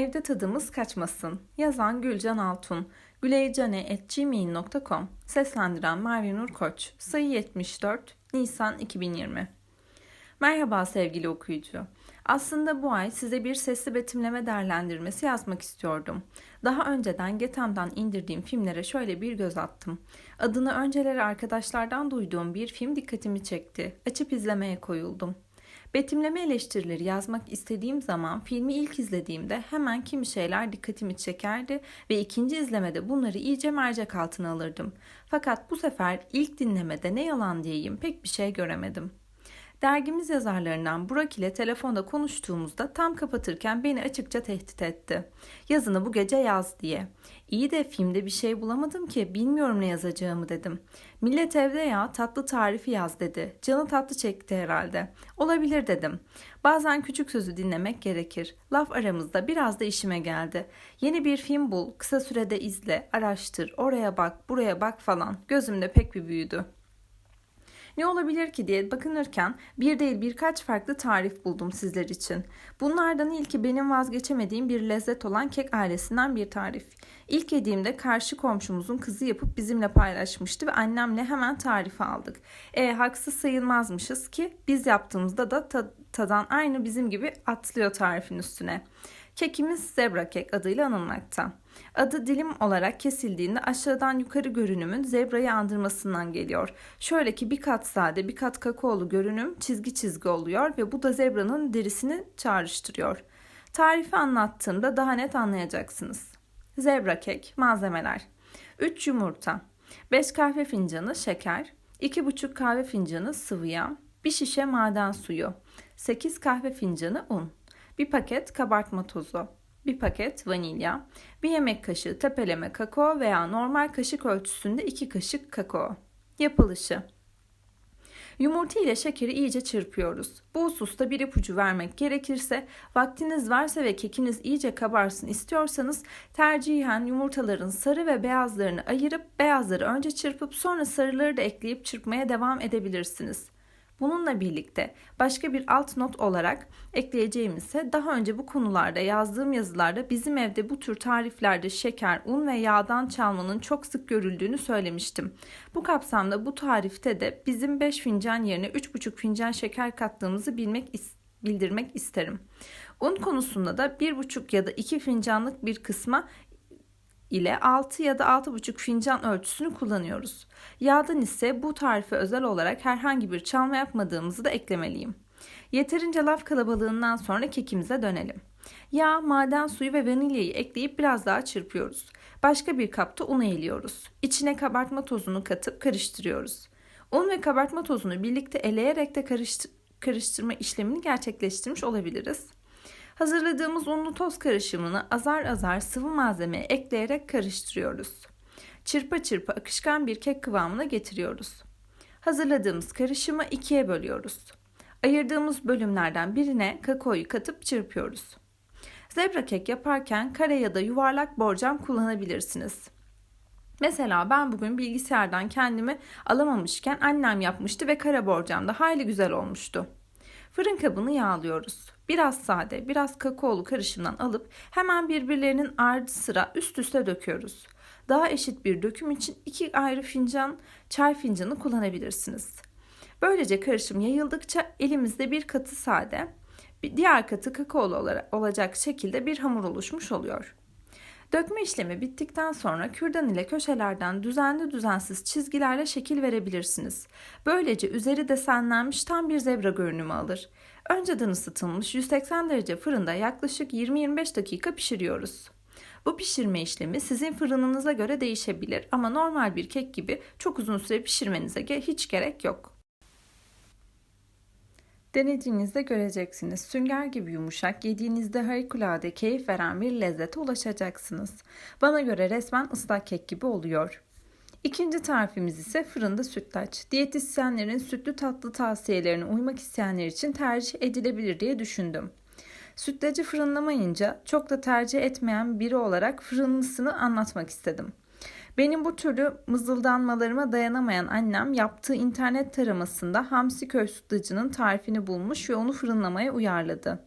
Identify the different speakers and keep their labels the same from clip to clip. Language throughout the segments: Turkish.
Speaker 1: Evde tadımız kaçmasın. Yazan Gülcan Altun. güleycane.gmail.com Seslendiren Merve Nur Koç. Sayı 74. Nisan 2020 Merhaba sevgili okuyucu. Aslında bu ay size bir sesli betimleme değerlendirmesi yazmak istiyordum. Daha önceden Getem'den indirdiğim filmlere şöyle bir göz attım. Adını önceleri arkadaşlardan duyduğum bir film dikkatimi çekti. Açıp izlemeye koyuldum. Betimleme eleştirileri yazmak istediğim zaman filmi ilk izlediğimde hemen kimi şeyler dikkatimi çekerdi ve ikinci izlemede bunları iyice mercek altına alırdım. Fakat bu sefer ilk dinlemede ne yalan diyeyim pek bir şey göremedim. Dergimiz yazarlarından Burak ile telefonda konuştuğumuzda tam kapatırken beni açıkça tehdit etti. Yazını bu gece yaz diye. İyi de filmde bir şey bulamadım ki bilmiyorum ne yazacağımı dedim. Millet evde ya tatlı tarifi yaz dedi. Canı tatlı çekti herhalde. Olabilir dedim. Bazen küçük sözü dinlemek gerekir. Laf aramızda biraz da işime geldi. Yeni bir film bul, kısa sürede izle, araştır, oraya bak, buraya bak falan. Gözümde pek bir büyüdü. Ne olabilir ki diye bakınırken bir değil birkaç farklı tarif buldum sizler için. Bunlardan ilki benim vazgeçemediğim bir lezzet olan kek ailesinden bir tarif. İlk yediğimde karşı komşumuzun kızı yapıp bizimle paylaşmıştı ve annemle hemen tarifi aldık. E haksız sayılmazmışız ki biz yaptığımızda da tadan aynı bizim gibi atlıyor tarifin üstüne. Kekimiz zebra kek adıyla anılmakta. Adı dilim olarak kesildiğinde aşağıdan yukarı görünümün zebrayı andırmasından geliyor. Şöyle ki bir kat sade bir kat kakaolu görünüm çizgi çizgi oluyor ve bu da zebranın derisini çağrıştırıyor. Tarifi anlattığımda daha net anlayacaksınız. Zebra kek malzemeler 3 yumurta 5 kahve fincanı şeker 2,5 kahve fincanı sıvı yağ 1 şişe maden suyu 8 kahve fincanı un 1 paket kabartma tozu, 1 paket vanilya, 1 yemek kaşığı tepeleme kakao veya normal kaşık ölçüsünde 2 kaşık kakao. Yapılışı Yumurta ile şekeri iyice çırpıyoruz. Bu hususta bir ipucu vermek gerekirse, vaktiniz varsa ve kekiniz iyice kabarsın istiyorsanız tercihen yumurtaların sarı ve beyazlarını ayırıp beyazları önce çırpıp sonra sarıları da ekleyip çırpmaya devam edebilirsiniz. Bununla birlikte başka bir alt not olarak ekleyeceğim ise daha önce bu konularda yazdığım yazılarda bizim evde bu tür tariflerde şeker, un ve yağdan çalmanın çok sık görüldüğünü söylemiştim. Bu kapsamda bu tarifte de bizim 5 fincan yerine 3,5 fincan şeker kattığımızı bilmek bildirmek isterim. Un konusunda da 1,5 ya da 2 fincanlık bir kısma ile 6 ya da 6,5 fincan ölçüsünü kullanıyoruz. Yağdan ise bu tarife özel olarak herhangi bir çalma yapmadığımızı da eklemeliyim. Yeterince laf kalabalığından sonra kekimize dönelim. Yağ, maden suyu ve vanilyayı ekleyip biraz daha çırpıyoruz. Başka bir kapta un eğiliyoruz. İçine kabartma tozunu katıp karıştırıyoruz. Un ve kabartma tozunu birlikte eleyerek de karıştır karıştırma işlemini gerçekleştirmiş olabiliriz. Hazırladığımız unlu toz karışımını azar azar sıvı malzemeye ekleyerek karıştırıyoruz. Çırpa çırpa akışkan bir kek kıvamına getiriyoruz. Hazırladığımız karışımı ikiye bölüyoruz. Ayırdığımız bölümlerden birine kakaoyu katıp çırpıyoruz. Zebra kek yaparken kare ya da yuvarlak borcam kullanabilirsiniz. Mesela ben bugün bilgisayardan kendimi alamamışken annem yapmıştı ve kare borcam da hayli güzel olmuştu. Fırın kabını yağlıyoruz. Biraz sade, biraz kakaolu karışımdan alıp hemen birbirlerinin ardı sıra üst üste döküyoruz. Daha eşit bir döküm için iki ayrı fincan çay fincanı kullanabilirsiniz. Böylece karışım yayıldıkça elimizde bir katı sade, diğer katı kakaolu olacak şekilde bir hamur oluşmuş oluyor. Dökme işlemi bittikten sonra kürdan ile köşelerden düzenli düzensiz çizgilerle şekil verebilirsiniz. Böylece üzeri desenlenmiş tam bir zebra görünümü alır. Önceden ısıtılmış 180 derece fırında yaklaşık 20-25 dakika pişiriyoruz. Bu pişirme işlemi sizin fırınınıza göre değişebilir ama normal bir kek gibi çok uzun süre pişirmenize hiç gerek yok. Denediğinizde göreceksiniz. Sünger gibi yumuşak, yediğinizde harikulade keyif veren bir lezzete ulaşacaksınız. Bana göre resmen ıslak kek gibi oluyor. İkinci tarifimiz ise fırında sütlaç. Diyetisyenlerin sütlü tatlı tavsiyelerine uymak isteyenler için tercih edilebilir diye düşündüm. Sütlacı fırınlamayınca çok da tercih etmeyen biri olarak fırınlısını anlatmak istedim. Benim bu türlü mızıldanmalarıma dayanamayan annem yaptığı internet taramasında Hamsi Köy sütlacının tarifini bulmuş ve onu fırınlamaya uyarladı.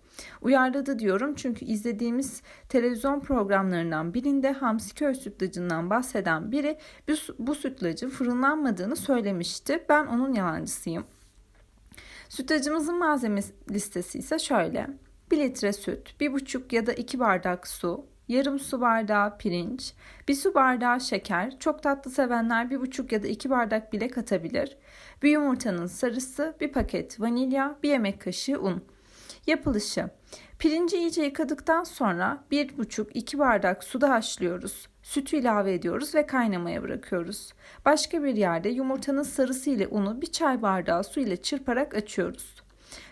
Speaker 1: Uyarladı diyorum çünkü izlediğimiz televizyon programlarından birinde Hamsiköy sütlacından bahseden biri bu sütlacın fırınlanmadığını söylemişti. Ben onun yalancısıyım. Sütlacımızın malzeme listesi ise şöyle. 1 litre süt, 1,5 ya da 2 bardak su, yarım su bardağı pirinç, 1 su bardağı şeker, çok tatlı sevenler 1,5 ya da 2 bardak bile katabilir. Bir yumurtanın sarısı, bir paket vanilya, bir yemek kaşığı un. Yapılışı Pirinci iyice yıkadıktan sonra 1,5-2 bardak suda haşlıyoruz. Sütü ilave ediyoruz ve kaynamaya bırakıyoruz. Başka bir yerde yumurtanın sarısı ile unu bir çay bardağı su ile çırparak açıyoruz.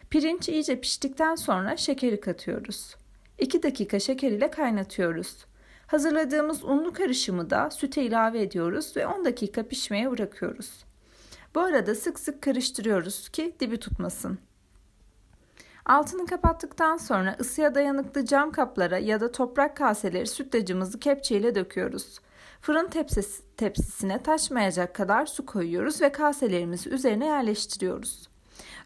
Speaker 1: Pirinç iyice piştikten sonra şekeri katıyoruz. 2 dakika şeker ile kaynatıyoruz. Hazırladığımız unlu karışımı da süte ilave ediyoruz ve 10 dakika pişmeye bırakıyoruz. Bu arada sık sık karıştırıyoruz ki dibi tutmasın. Altını kapattıktan sonra ısıya dayanıklı cam kaplara ya da toprak kaseleri sütlacımızı kepçeyle döküyoruz. Fırın tepsisi, tepsisine taşmayacak kadar su koyuyoruz ve kaselerimizi üzerine yerleştiriyoruz.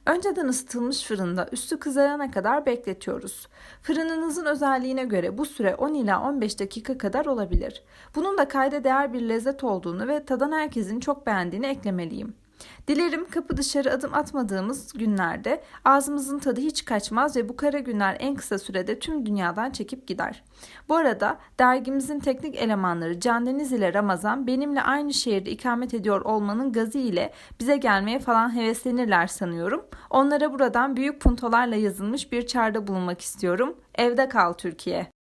Speaker 1: Önceden ısıtılmış fırında üstü kızarana kadar bekletiyoruz. Fırınınızın özelliğine göre bu süre 10 ila 15 dakika kadar olabilir. Bunun da kayda değer bir lezzet olduğunu ve tadan herkesin çok beğendiğini eklemeliyim. Dilerim kapı dışarı adım atmadığımız günlerde ağzımızın tadı hiç kaçmaz ve bu kara günler en kısa sürede tüm dünyadan çekip gider. Bu arada dergimizin teknik elemanları Can Deniz ile Ramazan benimle aynı şehirde ikamet ediyor olmanın gazı ile bize gelmeye falan heveslenirler sanıyorum. Onlara buradan büyük puntolarla yazılmış bir çağrıda bulunmak istiyorum. Evde kal Türkiye.